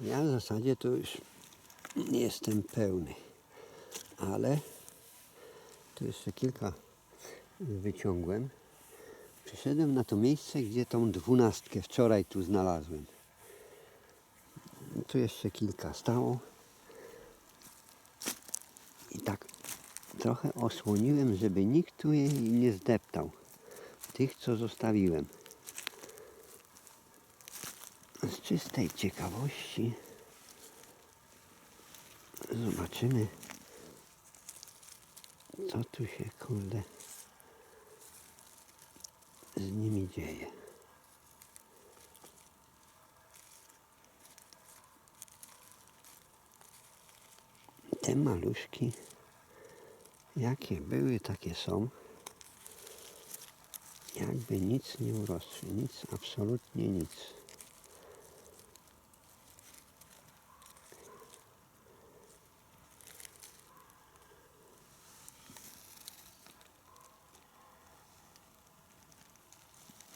Ja w zasadzie to już nie jestem pełny, ale tu jeszcze kilka wyciągłem. Przyszedłem na to miejsce, gdzie tą dwunastkę wczoraj tu znalazłem. Tu jeszcze kilka stało. I tak trochę osłoniłem, żeby nikt tu jej nie zdeptał. Tych, co zostawiłem. Z czystej ciekawości zobaczymy, co tu się kurde z nimi dzieje. Te maluszki, jakie były, takie są. Jakby nic nie urosły, nic, absolutnie nic.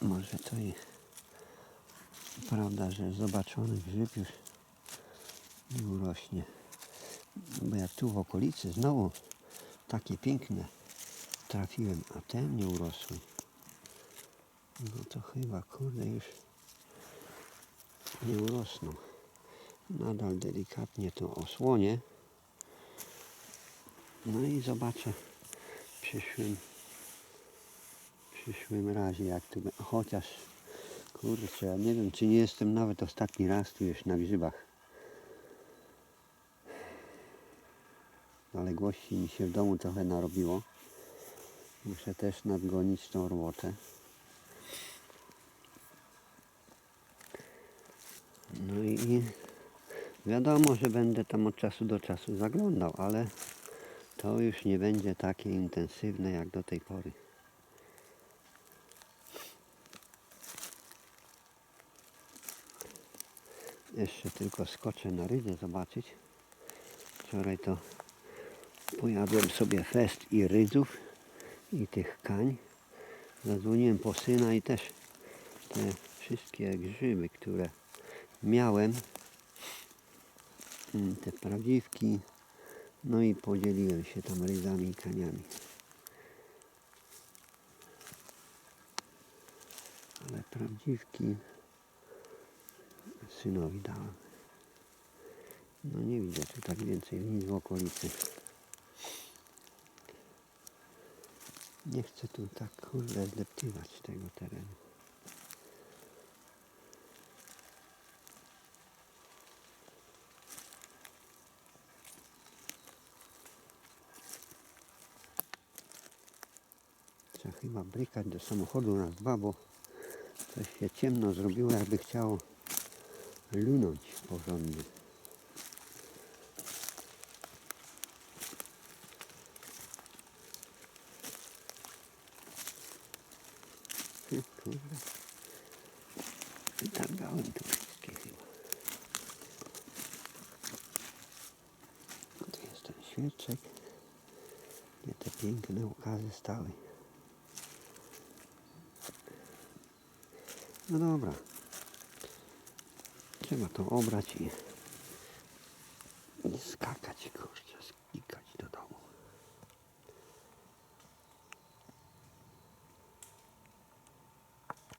Może to i prawda, że zobaczony grzyb już nie urośnie. Bo jak tu w okolicy znowu takie piękne trafiłem, a te nie urosły. No to chyba kurde już nie urosną. Nadal delikatnie to osłonię. No i zobaczę w przyszłym przyszłym razie jak tu chociaż kurczę, ja nie wiem czy nie jestem nawet ostatni raz tu już na grzybach. Zaległości mi się w domu trochę narobiło. Muszę też nadgonić tą robotę. No i wiadomo, że będę tam od czasu do czasu zaglądał, ale to już nie będzie takie intensywne jak do tej pory. Jeszcze tylko skoczę na rydę zobaczyć. Wczoraj to pojadłem sobie fest i rydzów i tych kań. Zadzwoniłem po syna i też te wszystkie grzyby, które miałem, mm, te prawdziwki, no i podzieliłem się tam ryzami i kaniami. Ale prawdziwki synowi dałem. No nie widzę tu tak więcej nic w okolicy. Nie chcę tu tak kurde zdeptywać tego terenu. Trzeba chyba brykać do samochodu raz dwa, bo coś się ciemno zrobiło, jakby chciało lunąć porządnie. Kurde. Wytargałem tu wszystkie chyba. Tu jest ten świeczek, te piękne okazy stały. No dobra. Trzeba to obrać i.